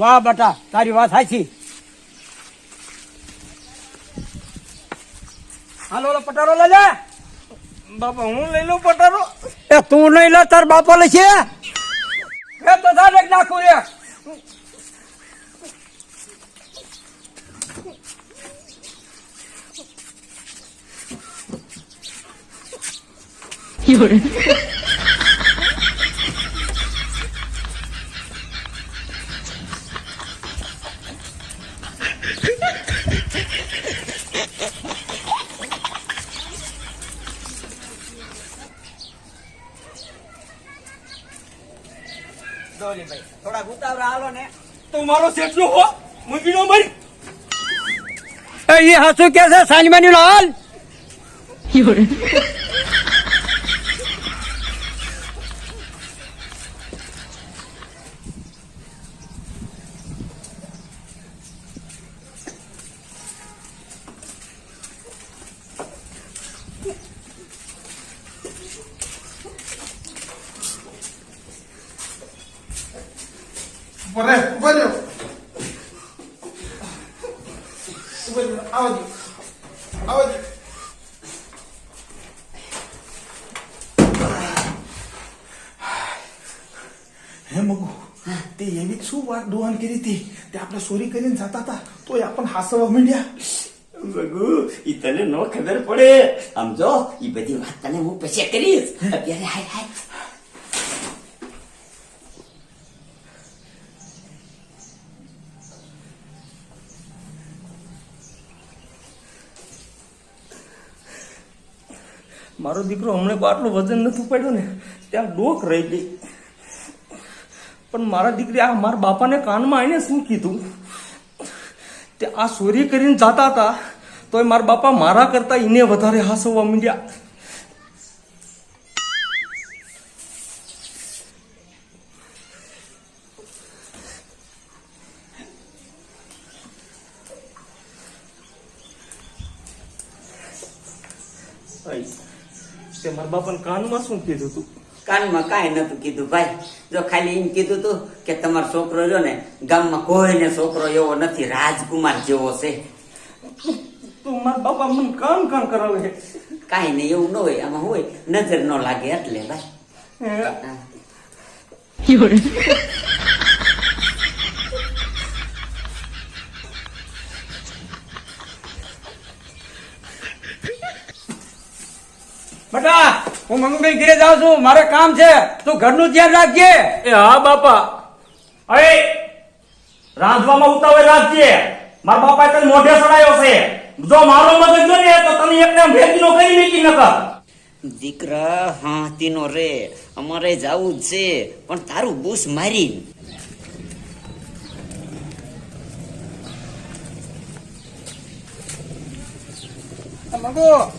વાહ બટા તારી વાત સાચી. હાલો ઓલો પટારો લઈ લે. બાપા હું લઈ લઉં પટારો? એ તું નહીં લે તાર બાપો લે છે. એ તો તારે જ નાખું રે. ડોલીભાઈ થોડા ઉતાવળા હાલો ને. તો મારો શેઠનો હો મૂકીનો ભાઈ એ ઈ હાસુ કે છે સાંજમાની નો હાલ ઉપર રે ઉપર રે ઉપર રે આવો જી આવો જી હે મગુ તે એવી શું વાત ડોહાન કરી હતી તે આપણે ચોરી કરીને જતા હતા તોય આપણને હાસવા માંડ્યા બગુ ઈ તને નો ખબર પડે આમ જો ઈ બધી વાત તને હું પછી કરીશ અત્યારે હાય હાય મારો દીકરો હમણાં આટલું વજન નથી ઉપાડ્યો ને, ત્યાં ડોક રહી ગઈ. પણ મારા દીકરી આ મારા બાપાને કાનમાં આવીને શું કીધું? તે આ ચોરી કરીને જાતા હતા, તોય મારા બાપા મારા કરતા એને વધારે હાસવવા માંડ્યા. તે મારા બાપાને કાનમાં શું કીધું તું? કાનમાં કાંઈ નતું કીધું ભાઈ. જો ખાલી એમ કીધું તું કે તમારો છોકરો જો ને ગામમાં કોઈને છોકરો એવો નથી રાજકુમાર જેવો છે. તું મારા બાપા મને કામ કામ કરાવે કાંઈ નહીં એવું ન હોય. આમાં હોય? નજર ન લાગે એટલે ભાઈ. બટા! હું મંગુભાઈ ઘરે જાઉં છું. મારે કામ છે. તું ઘરનું ધ્યાન રાખજે. એ હા બાપા. અરે રાંધવામાં ઉતાવળ રાખજે. મારા બાપા તને મોઢે સડાયો છે. જો મારો મગજ જો ને તો તને એકને ભેગીનો કઈ નીકી નકર. દીકરા હા તીનો રે. અમારે જાવું જ છે પણ તારું બૂસ મારી. મગો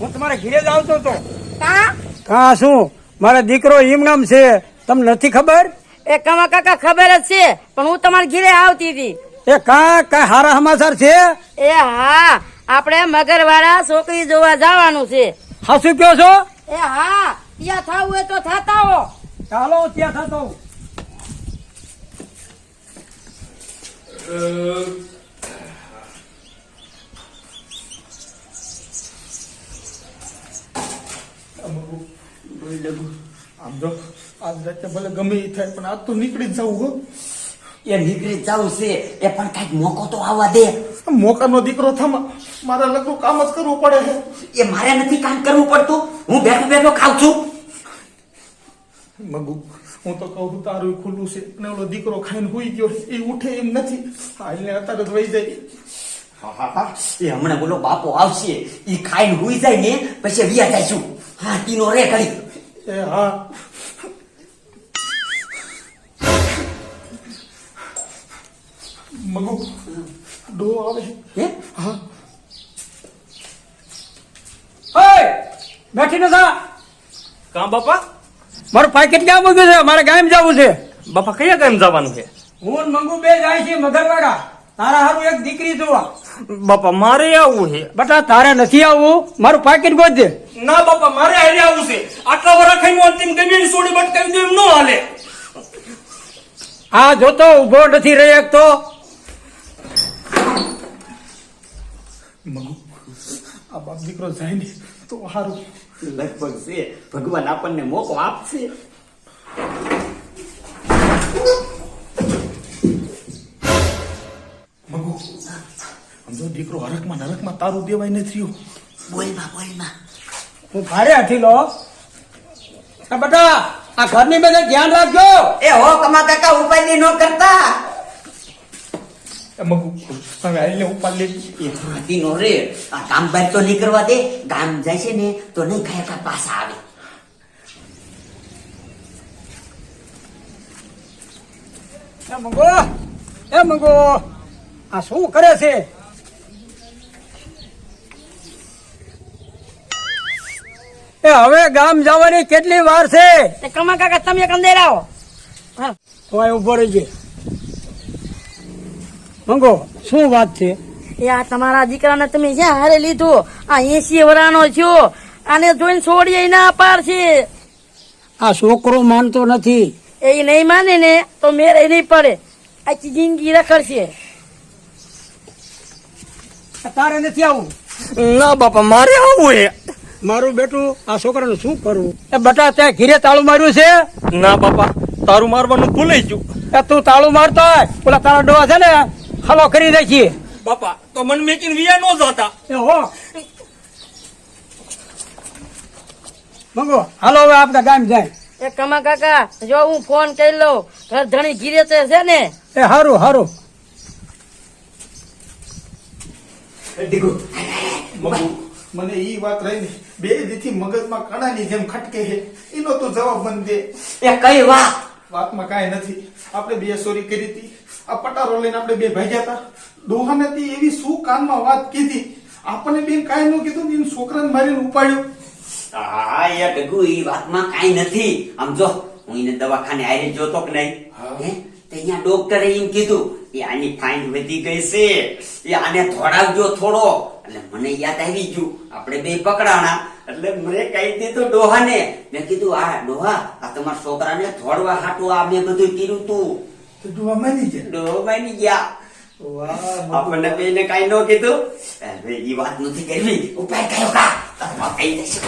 હું તમારા ઘરે જ આવતો તો કા? કા શું? મારો દીકરો ઈમનામ છે. તમને નથી ખબર? એ કમા કાકા ખબર જ છે પણ હું તમારા ઘીરે આવતી હતી. એ કા? કઈ હારા સમાચાર છે? એ હા આપણે મગરવાળા છોકરી જોવા જવાનું છે. હાસુ કયો છો? એ હા ત્યાં થાવું હોય તો થાતા હો. ચાલો હું ત્યાં થતો આમ જો આજ રાતે ભલે ગમે એ થાય પણ આજ તો નીકળી જવું હો. એ નીકળી જાવું છે. એ પણ કંઈક મોકો તો આવવા દે. મોકાનો દીકરો થમા મારા લગનું કામ જ કરવું પડે છે એ મારે નથી કામ કરવું પડતું. હું બેઠો બેઠો ખાઉં છું. મગુ હું તો કહું છું તારું ખુલ્લું છે. ઓલો દીકરો ખાઈને હુઈ ગયો એ ઉઠે એમ નથી. હા એને અત્યારે જ વહી જાય. હા, હા, હા. એ હમણાં બોલો બાપો આવશે. ઈ ખાઈને હુઈ જાય ને પછી વ્યા જાય હા તીનો રે કરી એ હા. મગુ ડો આવે હે? હા. ઓય બેઠી નતા કા બાપા? મારું પાકેટ ક્યાં મૂક્યું છે? મારે ગામ જવું છે. બાપા કયા ગામ જવાનું છે? હું મંગુ બે જાય છે મગરવાડા. તારા હારું એક દીકરી જોવા. બાપા મારે આવવું છે. બટા તારે નથી આવવું? મારું પાકીટ દે ના બાપા મારે હારે આવવું છે. આટલા વર્ષ ખાઈ અંતિમ ગમી સોડી બટકાવી દઉં એમ ન હાલે. આ જોતો ઊભો નથી રહી તો. મગુ આ બાપ દીકરો જાય ને તો સારું લગભગ છે. ભગવાન આપણને મોકો આપશે. જો દીકરો હરકમાં નરકમાં તારું દેવાય ને થયું. બોલમાં બોલમાં. હું ભારે હાથી લો. બેટા આ ઘરની બધા ધ્યાન રાખજો. એ હો કમા કાકા ઉપાય ન કરતા. મગુ હવે આઈને ઉપાડ એ હાથી નો રે. આ કામ બહાર તો નીકળવા દે. ગામ જાય છે ને તો નહીં ખાયા પાસા આવે. એ મંગો એ મંગો આ શું કરે છે? એ હવે ગામ જવાની કેટલી વાર છે? કમા કાકા તમે એક અંદર આવો હા. હું અહીં ઊભો રહીજે. મંગો શું વાત છે? એ આ તમારા દીકરાને તમે જ્યાં હારે લીધું આ એસી વરાનો છો આને જોઈને છોડીએ ના પાડશે. આ છોકરો માનતો નથી. એ નહીં માને ને તો મેરે નહીં પડે. આખી જિંદગી રખડશે. તારે નથી આવું. ના બાપા મારે આવું હે. મારું બેટું આ છોકરાનું શું કરવું એ બટા ત્યાં ઘીરે તાળું માર્યું છે? ના બાપા તારું મારવાનું ભૂલાઈ ગયું. એ તું તાળું મારતો હોય પેલા તારા ડોવા છે ને હલો કરી દે છે બાપા તો મન મેકીને વિયા નો જતા. એ હો. મંગો. હાલો હવે આપણા ગામ જાય. એ કમા કાકા જો હું ફોન કરી લઉં ઘર ધણી ઘીરે તે છે ને. એ હારું હારું. મને ઈ વાત રહી ને. બે દીથી મગજમાં કણાની જેમ ખટકે છે. એનો તો જવાબ મને દે. એ કઈ વાત? વાતમાં કાંઈ નથી. આપણે બે ચોરી કરી હતી. આ પટારો લઈને આપણે બે ભાગ્યા હતા. દોહાને તે એવી શું કાનમાં વાત કીધી? આપણને બેન કાંઈ ન કીધું ને છોકરાને મારીને ઉપાડ્યો. હા યાર ટગુ એ વાતમાં કાંઈ નથી. આમ જો હું એને દવાખાને આવીને જોતો કે નહીં? હે. તો અહીંયા ડોક્ટરે એમ કીધું એ આની ફાઇન વધી ગઈ છે. એ આને ધોડાવજો થોડો. એટલે મને યાદ આવી ગયું. આપણે બે પકડાણા. એટલે મને કહી દીધું ડોહાને. મેં કીધું આ ડોહા આ તમારા છોકરાને થોડવા હાટું આ મેં બધું કર્યું તું. તો ડોહા માની ગયા? ડોહા માની ગયા. વાહ આપણને બેને કાઈ ન કીધું. એ વાત નથી કરવી. ઉપાય કયો કા. કહી દેશે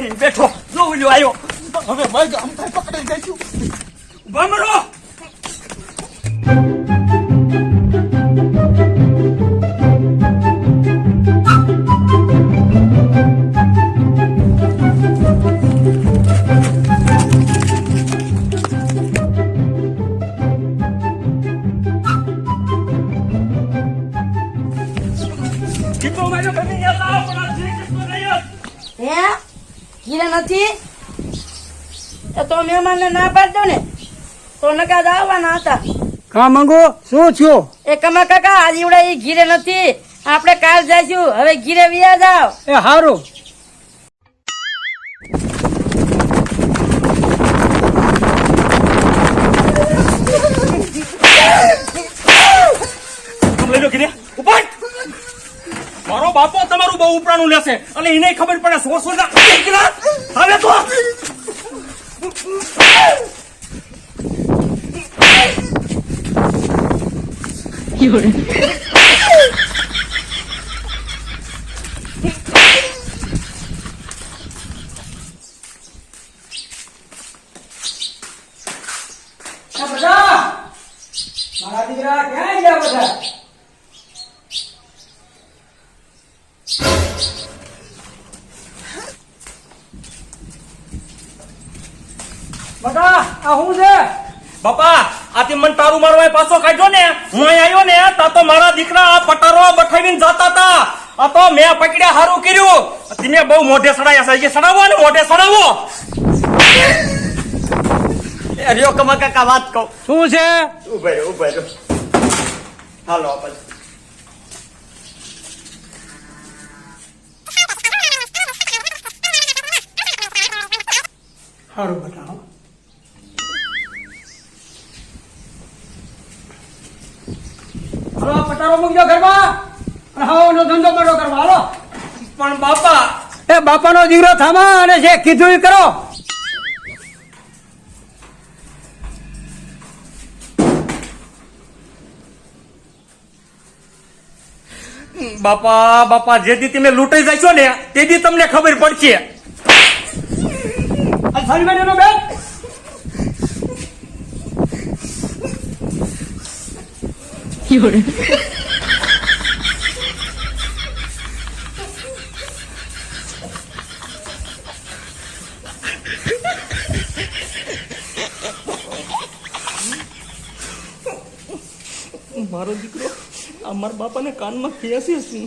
કરીને બેઠો. જો ઓલ્યો આવ્યો. હવે ભાઈ આમ થાય પકડાઈ જઈશું ઊભા તો મહેમાનને ના પાડ દો ને. તો નકા જ આવવાના હતા. કા મંગો? શું થયું? એ કમા કાકા આજ એવડા એ ઘીરે નથી. આપણે કાલ જઈશું. હવે ઘીરે વિયા જાવ એ હારું. મારો બાપો તમારું બહુ ઉપરાણું લેશે. અને એને ખબર પડે સો સો ના હવે તો. એ બધા મારા દીકરા ક્યાં ગયા બધા બધા આ શું છે? બાપા આથી મન તારું મારવા પાછો કાઢ્યો ને? હું અહીં આવ્યો ને તા તો મારા દીકરા આ પટારો બઠાવીને જતા હતા. આ તો મેં પકડ્યા હારું કર્યું. તમે બહુ મોઢે સડાયા છે. સડાવો ને મોઢે સડાવો. એ રહ્યો કમા કાકા વાત કહું. શું છે? ઊભા ઉભે હાલો આપણે. સારું બેટા પટારો મૂકજો ઘરમાં? ખાવાનો ધંધો બડો કરવા. હાલો. પણ બાપા. એ બાપાનો દીકરો થામા અને જે કીધું એ કરો. બાપા બાપા જે દી તમે લૂંટાઈ જાય છો ને તે દી તમને ખબર પડશે. આ બેઠેલો બેન મારો દીકરો આ મારા બાપાને કાનમાં કહે છે. શું